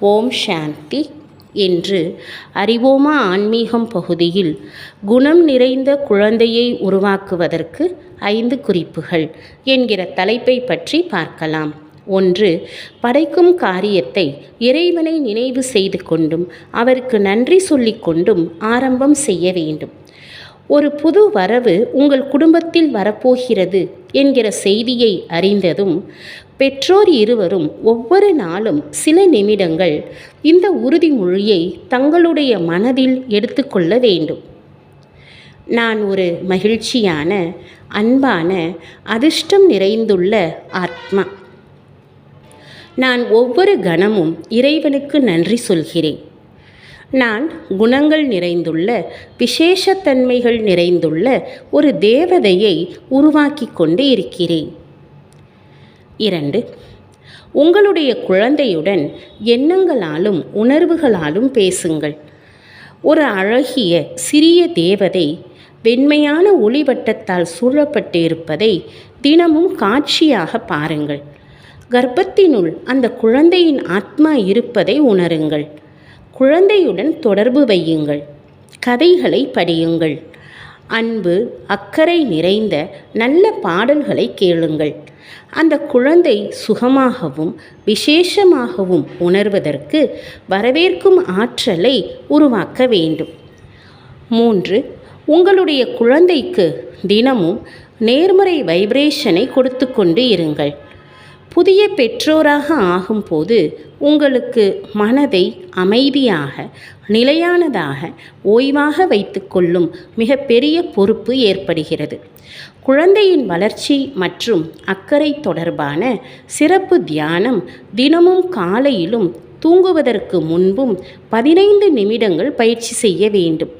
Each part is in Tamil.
ஓம் சாந்தி என்று அறிவோமா ஆன்மீகம் பகுதியில் குணம் நிறைந்த குழந்தையை உருவாக்குவதற்கு ஐந்து குறிப்புகள் என்கிற தலைப்பை பற்றி பார்க்கலாம். ஒன்று படைக்கும் காரியத்தை இறைவனை நினைவு செய்து கொண்டும் அவருக்கு நன்றி சொல்லிக் கொண்டும் ஆரம்பம் செய்ய வேண்டும். ஒரு புது வரவு உங்கள் குடும்பத்தில் வரப்போகிறது என்கிற செய்தியை அறிந்ததும் பெற்றோர் இருவரும் ஒவ்வொரு நாளும் சில நிமிடங்கள் இந்த உறுதிமொழியை தங்களுடைய மனதில் எடுத்துக்கொள்ள வேண்டும். நான் ஒரு மகிழ்ச்சியான அன்பான அதிர்ஷ்டம் நிறைந்துள்ள ஆத்மா. நான் ஒவ்வொரு கணமும் இறைவனுக்கு நன்றி சொல்கிறேன். நான் குணங்கள் நிறைந்துள்ள விசேஷத்தன்மைகள் நிறைந்துள்ள ஒரு தேவதையை உருவாக்கி கொண்டு இருக்கிறேன். இரண்டு உங்களுடைய குழந்தையுடன் எண்ணங்களாலும் உணர்வுகளாலும் பேசுங்கள். ஒரு அழகிய சிறிய தேவதை வெண்மையான ஒளிவட்டத்தால் சூழப்பட்டு இருப்பதை தினமும் காட்சியாக பாருங்கள். கர்ப்பத்தினுள் அந்த குழந்தையின் ஆத்மா இருப்பதை உணருங்கள். குழந்தையுடன் தொடர்பு வையுங்கள். கதைகளை படியுங்கள். அன்பு அக்கறை நிறைந்த நல்ல பாடல்களை கேளுங்கள். அந்த குழந்தை சுகமாகவும் விசேஷமாகவும் உணர்வதற்கு வரவேற்கும் ஆற்றலை உருவாக்க வேண்டும். மூன்று உங்களுடைய குழந்தைக்கு தினமும் நேர்மறை வைப்ரேஷனை கொடுத்து கொண்டு இருங்கள். புதிய பெற்றோராக ஆகும்போது உங்களுக்கு மனதை அமைதியாக நிலையானதாக ஓய்வாக வைத்துக்கொள்ளும் மிகப்பெரிய பொறுப்பு ஏற்படுகிறது. குழந்தையின் வளர்ச்சி மற்றும் அக்கறை தொடர்பான சிறப்பு தியானம் தினமும் காலையிலும் தூங்குவதற்கு முன்பும் பதினைந்து நிமிடங்கள் பயிற்சி செய்ய வேண்டும்.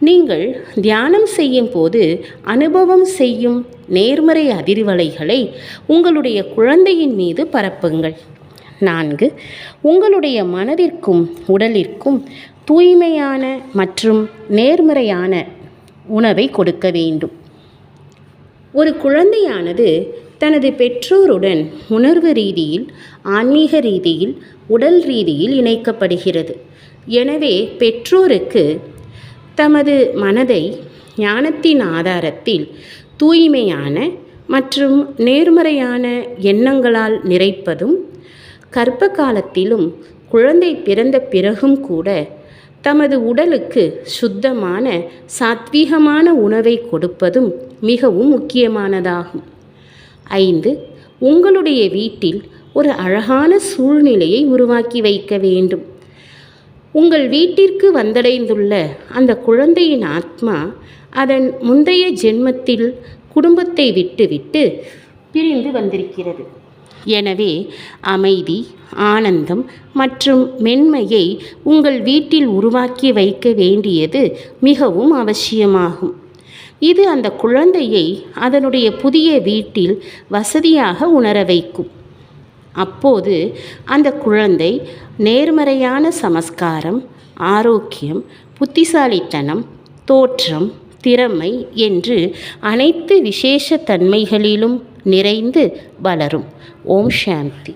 நீங்கள் தியானம் செய்யும் போது அனுபவம் செய்யும் நேர்மறை அதிர்வலைகளை உங்களுடைய குழந்தையின் மீது பரப்புங்கள். நான்கு உங்களுடைய மனதிற்கும் உடலிற்கும் தூய்மையான மற்றும் நேர்மறையான உணவை கொடுக்க வேண்டும். ஒரு குழந்தையானது தனது பெற்றோருடன் உணர்வு ரீதியில் ஆன்மீக ரீதியில் உடல் ரீதியில் இணைக்கப்படுகிறது. எனவே பெற்றோருக்கு தமது மனதை ஞானத்தின் ஆதாரத்தில் தூய்மையான மற்றும் நேர்மறையான எண்ணங்களால் நிறைப்பதும் கர்ப்ப காலத்திலும் குழந்தை பிறந்த பிறகும் கூட தமது உடலுக்கு சுத்தமான சாத்வீகமான உணவை கொடுப்பதும் மிகவும் முக்கியமானதாகும். ஐந்து உங்களுடைய வீட்டில் ஒரு அழகான சூழ்நிலையை உருவாக்கி வைக்க வேண்டும். உங்கள் வீட்டிற்கு வந்தடைந்துள்ள அந்த குழந்தையின் ஆத்மா அதன் முந்தைய ஜென்மத்தில் குடும்பத்தை விட்டுவிட்டு பிரிந்து வந்திருக்கிறது. எனவே அமைதி ஆனந்தம் மற்றும் மென்மையை உங்கள் வீட்டில் உருவாக்கி வைக்க வேண்டியது மிகவும் அவசியமாகும். இது அந்த குழந்தையை அதனுடைய புதிய வீட்டில் வசதியாக உணர வைக்கும். அப்போது அந்த குழந்தை நேர்மறையான சமஸ்காரம் ஆரோக்கியம் புத்திசாலித்தனம் தோற்றம் திறமை என்று அனைத்து விசேஷ தன்மைகளிலும் நிறைந்து வளரும். ஓம் சாந்தி